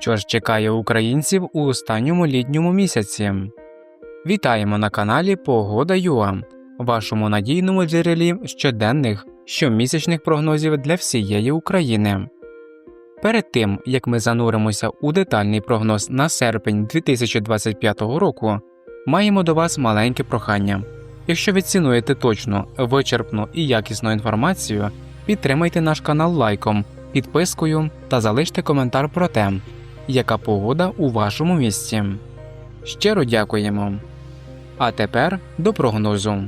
Що ж чекає українців у останньому літньому місяці? Вітаємо на каналі Погода ЮА, вашому надійному джерелі щоденних щомісячних прогнозів для всієї України. Перед тим як ми зануримося у детальний прогноз на серпень 2025 року, маємо до вас маленьке прохання. Якщо ви цінуєте точну, вичерпну і якісну інформацію, підтримайте наш канал лайком, підпискою та залиште коментар про те, яка погода у вашому місці. Щиро дякуємо. А тепер до прогнозу.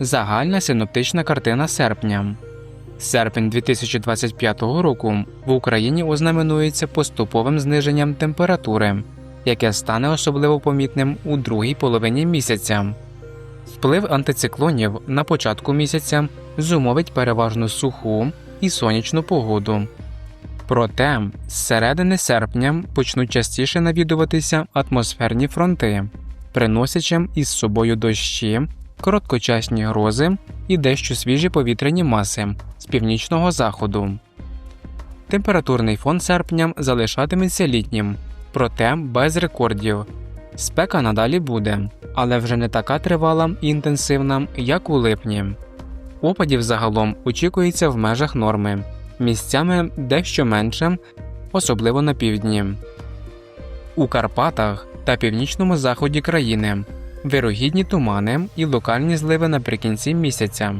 Загальна синоптична картина серпня. Серпень 2025 року в Україні ознаменується поступовим зниженням температури, яке стане особливо помітним у другій половині місяця. Вплив антициклонів на початку місяця зумовить переважно суху і сонячну погоду. Проте з середини серпня почнуть частіше навідуватися атмосферні фронти, приносячи із собою дощі, короткочасні грози і дещо свіжі повітряні маси з північного заходу. Температурний фон серпня залишатиметься літнім, проте без рекордів. Спека надалі буде, але вже не така тривала і інтенсивна, як у липні. Опадів загалом очікується в межах норми, місцями дещо менше, особливо на півдні. У Карпатах та північному заході країни вирогідні тумани і локальні зливи наприкінці місяця.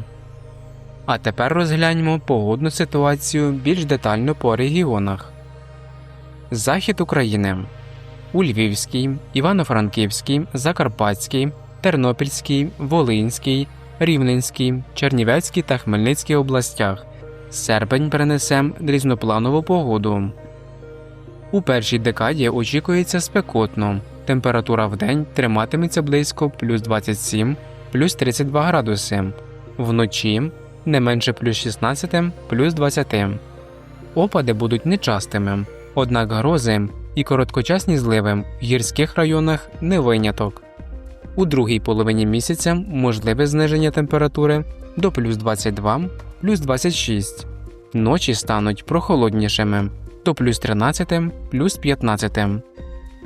А тепер розгляньмо погодну ситуацію більш детально по регіонах. Захід України у Львівській, Івано-Франківській, Закарпатській, Тернопільській, Волинській, Рівненській, Чернівецькій та Хмельницькій областях. Серпень принесе різнопланову погоду. У першій декаді очікується спекотно. Температура в день триматиметься близько плюс 27, плюс 32 градуси, вночі не менше плюс 16, плюс 20. Опади будуть нечастими, однак грози і короткочасні зливи в гірських районах не виняток. У другій половині місяця можливе зниження температури до плюс 22, плюс 26. Ночі стануть прохолоднішими до плюс 13, плюс 15.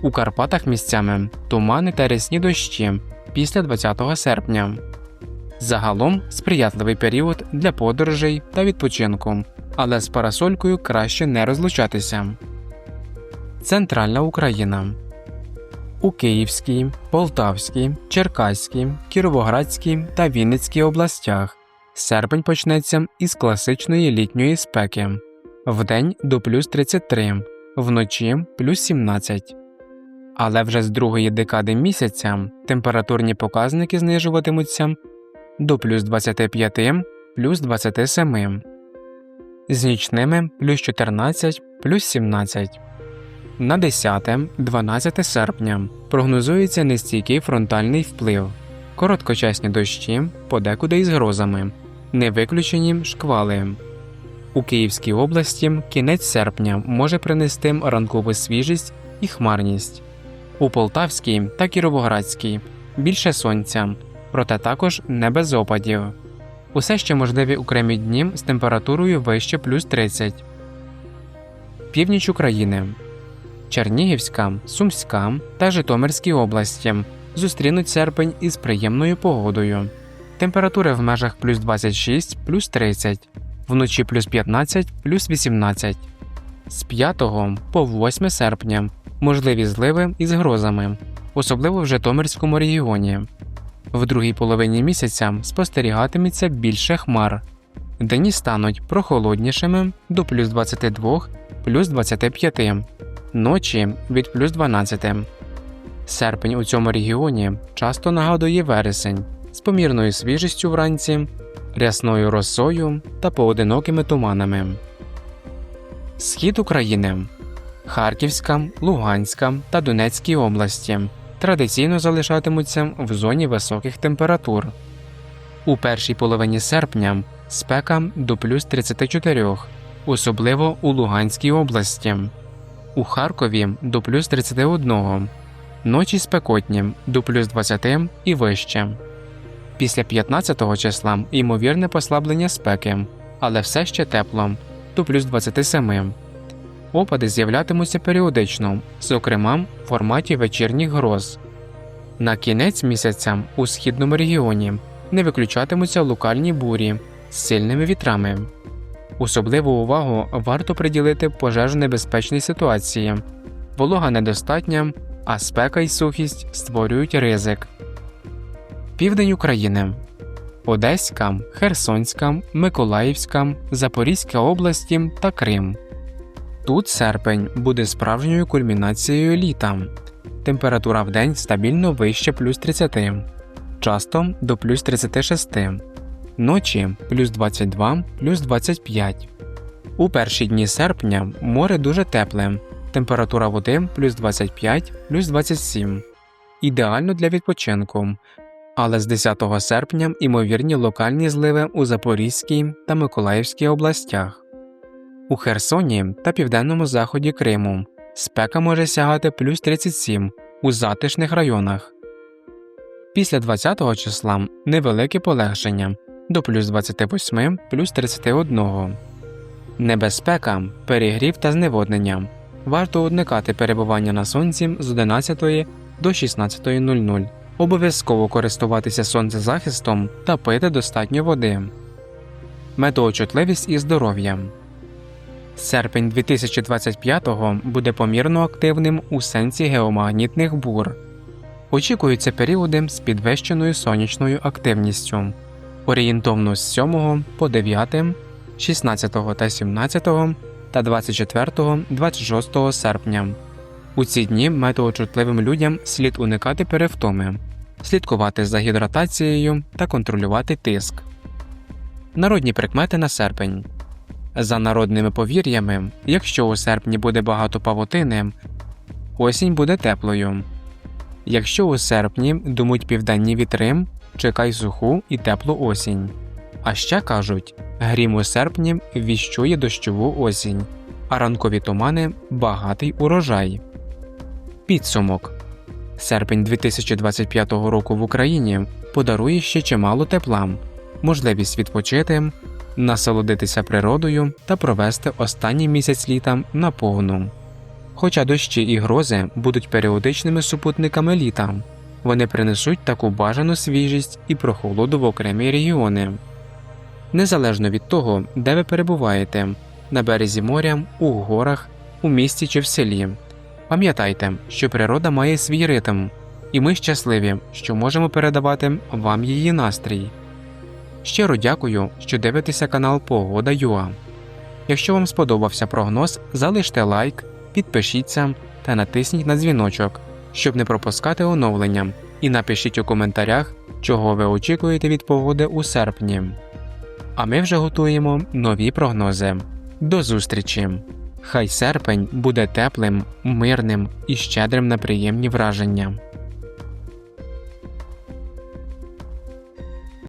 У Карпатах місцями тумани та рясні дощі після 20 серпня. Загалом сприятливий період для подорожей та відпочинку, але з парасолькою краще не розлучатися. Центральна Україна у Київській, Полтавській, Черкаській, Кіровоградській та Вінницькій областях серпень почнеться із класичної літньої спеки вдень до плюс 33, вночі плюс 17. Але вже з другої декади місяця температурні показники знижуватимуться до плюс 25, плюс 27, з нічними плюс 14, плюс 17. На 10-12 серпня прогнозується нестійкий фронтальний вплив, короткочасні дощі, подекуди із грозами, не виключені шквали. У Київській області кінець серпня може принести ранкову свіжість і хмарність. У Полтавській та Кіровоградській більше сонця, проте також не без опадів. Усе ще можливі окремі дні з температурою вище плюс 30. Північ України Чернігівська, Сумська та Житомирські області зустрінуть серпень із приємною погодою. Температури в межах плюс 26 плюс 30, вночі плюс 15 плюс 18. З 5 по 8 серпня можливі зливи із грозами, особливо в Житомирському регіоні. В другій половині місяця спостерігатиметься більше хмар. Дені стануть прохолоднішими до плюс 22 плюс 25 ночі від плюс 12. Серпень у цьому регіоні часто нагадує вересень з помірною свіжістю вранці, рясною росою та поодинокими туманами. Схід України Харківська, Луганська та Донецькі області традиційно залишатимуться в зоні високих температур. У першій половині серпня спека до плюс 34, особливо у Луганській області у Харкові до плюс 31, ночі спекотні до плюс 20 і вище. Після 15 числа ймовірне послаблення спеки, але все ще тепло до плюс 27. Опади з'являтимуться періодично, зокрема в форматі вечірніх гроз. На кінець місяця у східному регіоні не виключатимуться локальні бурі з сильними вітрами. Особливу увагу варто приділити пожежонебезпечній ситуації. Волога недостатня, а спека й сухість створюють ризик. Південь України Одеська, Херсонська, Миколаївська, Запорізька області та Крим. Тут серпень буде справжньою кульмінацією літа. Температура в день стабільно вище плюс 30, часто до плюс 36, ночі плюс 22, плюс 25. У перші дні серпня море дуже тепле, температура води плюс 25, плюс 27. Ідеально для відпочинку. Але з 10 серпня ймовірні локальні зливи у Запорізькій та Миколаївській областях. У Херсоні та південному заході Криму спека може сягати плюс 37 у затишних районах. Після 20 числа невелике полегшення до плюс 28 плюс 31. Небезпека, перегрів та зневоднення. Варто уникати перебування на сонці з 11 до 16.00. Обов'язково користуватися сонцезахистом та пити достатньо води. Метеочутливість і здоров'я. Серпень 2025-го буде помірно активним у сенсі геомагнітних бур. Очікуються періоди з підвищеною сонячною активністю орієнтовно з 7 по 9, 16 та 17 та 24-26 серпня. У ці дні метеочутливим людям слід уникати перевтоми, слідкувати за гідратацією та контролювати тиск. Народні прикмети на серпень. За народними повір'ями, якщо у серпні буде багато павутини, осінь буде теплою. Якщо у серпні думуть південні вітри, чекай суху і теплу осінь. А ще кажуть, грім у серпні віщує дощову осінь, а ранкові тумани багатий урожай. Підсумок серпень 2025 року в Україні подарує ще чимало тепла, можливість відпочити, насолодитися природою та провести останній місяць літа наповну. Хоча дощі і грози будуть періодичними супутниками літа, вони принесуть таку бажану свіжість і прохолоду в окремі регіони. Незалежно від того, де ви перебуваєте на березі моря, у горах, у місті чи в селі. Пам'ятайте, що природа має свій ритм, і ми щасливі, що можемо передавати вам її настрій. Щиро дякую, що дивитеся канал Погода Юа. Якщо вам сподобався прогноз, залиште лайк, підпишіться та натисніть на дзвіночок, щоб не пропускати оновлення, і напишіть у коментарях, чого ви очікуєте від погоди у серпні. А ми вже готуємо нові прогнози. До зустрічі! Хай серпень буде теплим, мирним і щедрим на приємні враження.